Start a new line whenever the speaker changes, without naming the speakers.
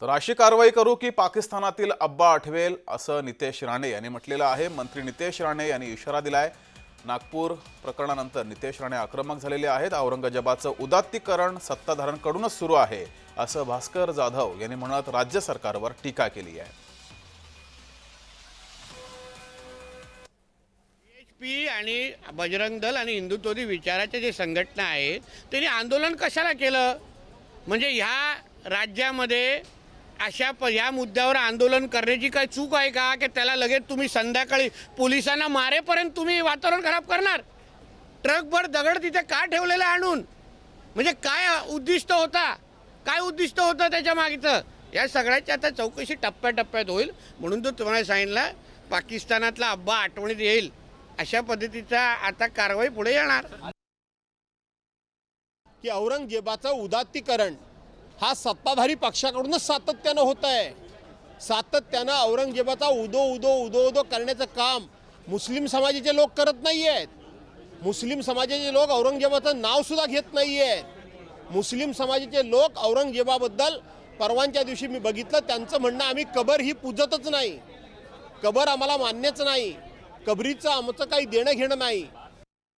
तर अशी कारवाई करू की पाकिस्तानातील अब्बा आठवेल असं नितेश राणे यांनी म्हटलेलं आहे. मंत्री नितेश राणे यांनी इशारा दिलाय. नागपूर प्रकरणानंतर नितेश राणे आक्रमक झालेले आहेत. औरंगजेबाचं उदात्तीकरण सत्ताधाऱ्यांकडूनच सुरू आहे असं भास्कर जाधव यांनी म्हणत राज्य सरकारवर टीका केली आहे.
पी आणि बजरंग दल आणि हिंदुत्ववादी विचाराच्या जे संघटना आहेत त्यांनी आंदोलन कशाला केलं? म्हणजे ह्या राज्यामध्ये अशा प या मुद्द्यावर आंदोलन करण्याची काय चूक आहे का? की त्याला लगेच तुम्ही संध्याकाळी पोलिसांना मारेपर्यंत तुम्ही वातावरण खराब करणार? ट्रकभर दगड तिथे का ठेवलेलं आणून? म्हणजे काय उद्दिष्ट होता? काय उद्दिष्ट होतं त्याच्या मागचं? या सगळ्याची आता चौकशी टप्प्याटप्प्यात होईल. म्हणून तो तुम्हाला सांगितलं पाकिस्तानातला अब्बा आठवणीत येईल. अशा पद्धतीचा आता कारवाई पुढे येणार.
की औरंगजेबाचं उदात्तीकरण हा सत्ताधारी पक्षाकडूनच सातत्यानं होत आहे. सातत्यानं औरंगजेबाचा उदो उदो उदो उदो करण्याचं काम मुस्लिम समाजाचे लोक करत नाही आहेत मुस्लिम समाजाचे लोक औरंगजेबाचं नावसुद्धा घेत नाही आहेत मुस्लिम समाजाचे लोक औरंगजेबाबद्दल परवांच्या दिवशी मी बघितलं त्यांचं म्हणणं आम्ही कबर ही पूजतच नाही. कबर आम्हाला मान्यच नाही. कबरीचं आमचं काही देणं घेणं नाही.